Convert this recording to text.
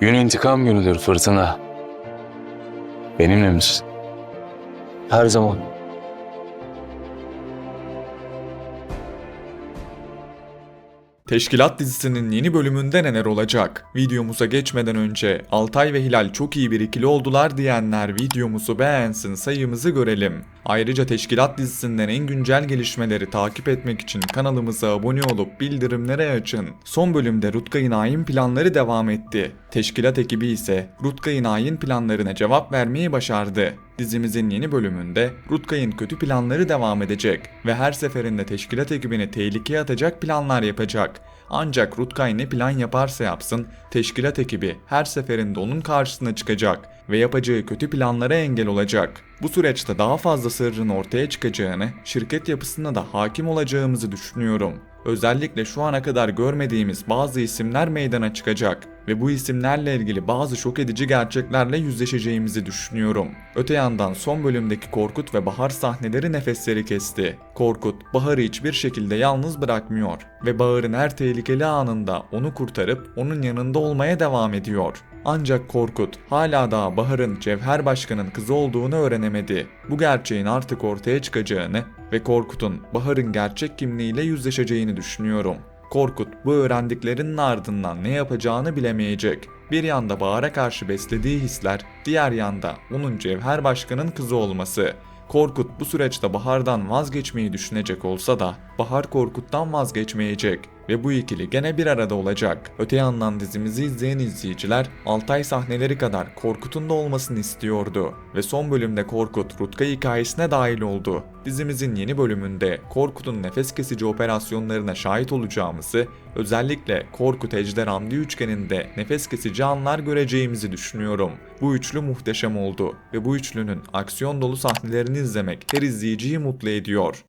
Gün intikam günüdür fırtına. Benimle misin? Her zaman. Teşkilat dizisinin yeni bölümünde neler olacak? Videomuza geçmeden önce Altay ve Hilal çok iyi bir ikili oldular diyenler videomuzu beğensin sayımızı görelim. Ayrıca Teşkilat dizisinden en güncel gelişmeleri takip etmek için kanalımıza abone olup bildirimleri açın. Son bölümde Rutkay'ın hain planları devam etti. Teşkilat ekibi ise Rutkay'ın hain planlarına cevap vermeyi başardı. Dizimizin yeni bölümünde Rutkay'ın kötü planları devam edecek ve her seferinde teşkilat ekibini tehlikeye atacak planlar yapacak. Ancak Rutkay ne plan yaparsa yapsın, teşkilat ekibi her seferinde onun karşısına çıkacak ve yapacağı kötü planlara engel olacak. Bu süreçte daha fazla sırrın ortaya çıkacağını, şirket yapısına da hakim olacağımızı düşünüyorum. Özellikle şu ana kadar görmediğimiz bazı isimler meydana çıkacak ve bu isimlerle ilgili bazı şok edici gerçeklerle yüzleşeceğimizi düşünüyorum. Öte yandan son bölümdeki Korkut ve Bahar sahneleri nefesleri kesti. Korkut, Bahar'ı hiçbir şekilde yalnız bırakmıyor ve Bahar'ın her tehlikeli anında onu kurtarıp onun yanında olmaya devam ediyor. Ancak Korkut hala daha Bahar'ın Cevher Başkan'ın kızı olduğunu öğrenemedi. Bu gerçeğin artık ortaya çıkacağını ve Korkut'un Bahar'ın gerçek kimliğiyle yüzleşeceğini düşünüyorum. Korkut bu öğrendiklerinin ardından ne yapacağını bilemeyecek. Bir yanda Bahar'a karşı beslediği hisler, diğer yanda onun Cevher Başkan'ın kızı olması. Korkut bu süreçte Bahar'dan vazgeçmeyi düşünecek olsa da Bahar Korkut'tan vazgeçmeyecek ve bu ikili gene bir arada olacak. Öte yandan dizimizi izleyen izleyiciler Altay sahneleri kadar Korkut'un da olmasını istiyordu ve son bölümde Korkut Rutkay hikayesine dahil oldu. Dizimizin yeni bölümünde Korkut'un nefes kesici operasyonlarına şahit olacağımızı, özellikle Korkut Ejder Hamdi üçgeninde nefes kesici anlar göreceğimizi düşünüyorum. Bu üçlü muhteşem oldu ve bu üçlünün aksiyon dolu sahnelerini izlemek her izleyiciyi mutlu ediyor.